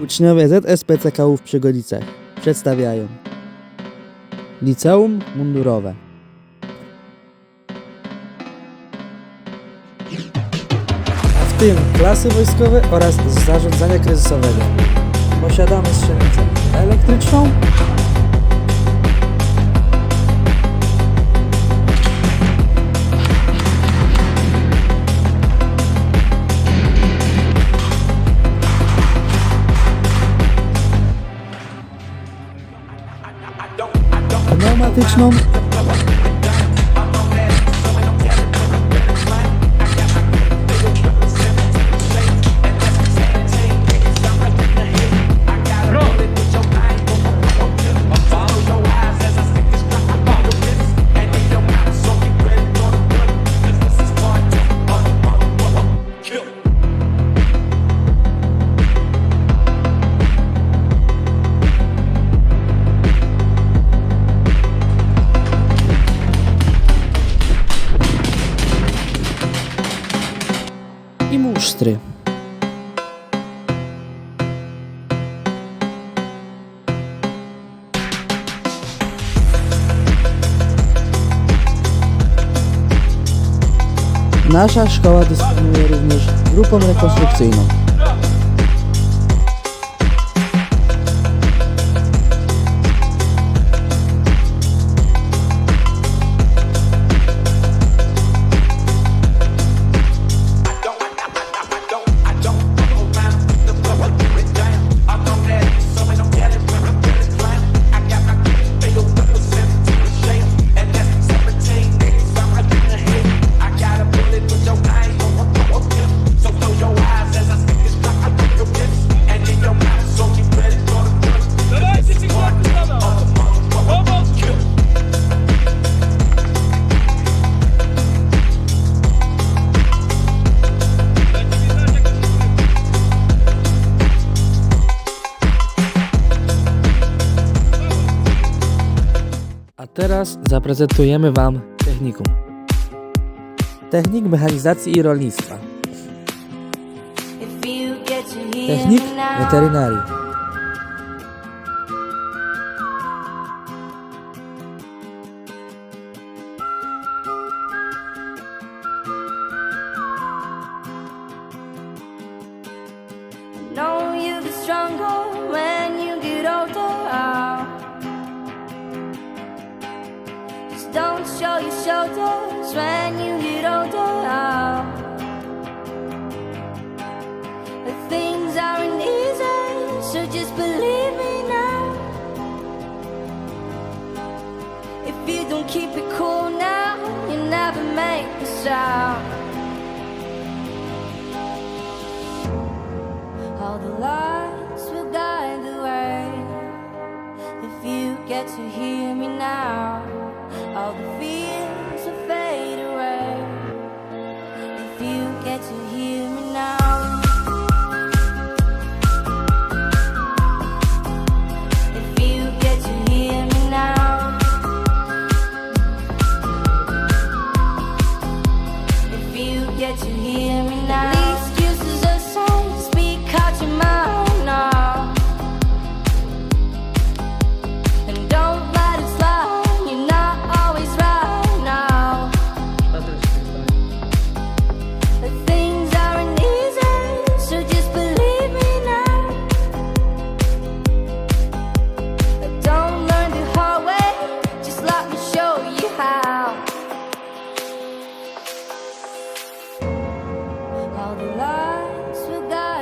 Uczniowie ZSPCKU w Przygodicach przedstawiają Liceum Mundurowe w tym klasy wojskowe oraz zarządzania kryzysowego. Posiadamy strzelnicę Normal pitch normal. штри. Наша шкала дисциплінує рівніж групам реконструкційно. Teraz zaprezentujemy Wam technikum. Technik mechanizacji i rolnictwa. Technik weterynarii. Show your shoulders when you get older. But things aren't easy, so just believe me now. If you don't keep it cool now, you never make a sound. All the lights will guide the way. If you get to hear me now, all the fears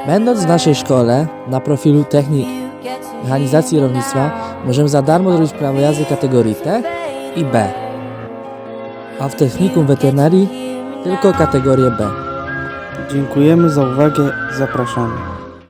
Będąc w naszej szkole na profilu technik mechanizacji rolnictwa możemy za darmo zrobić prawo jazdy kategorii T i B, a w technikum weterynarii tylko kategorię B. Dziękujemy za uwagę. Zapraszamy.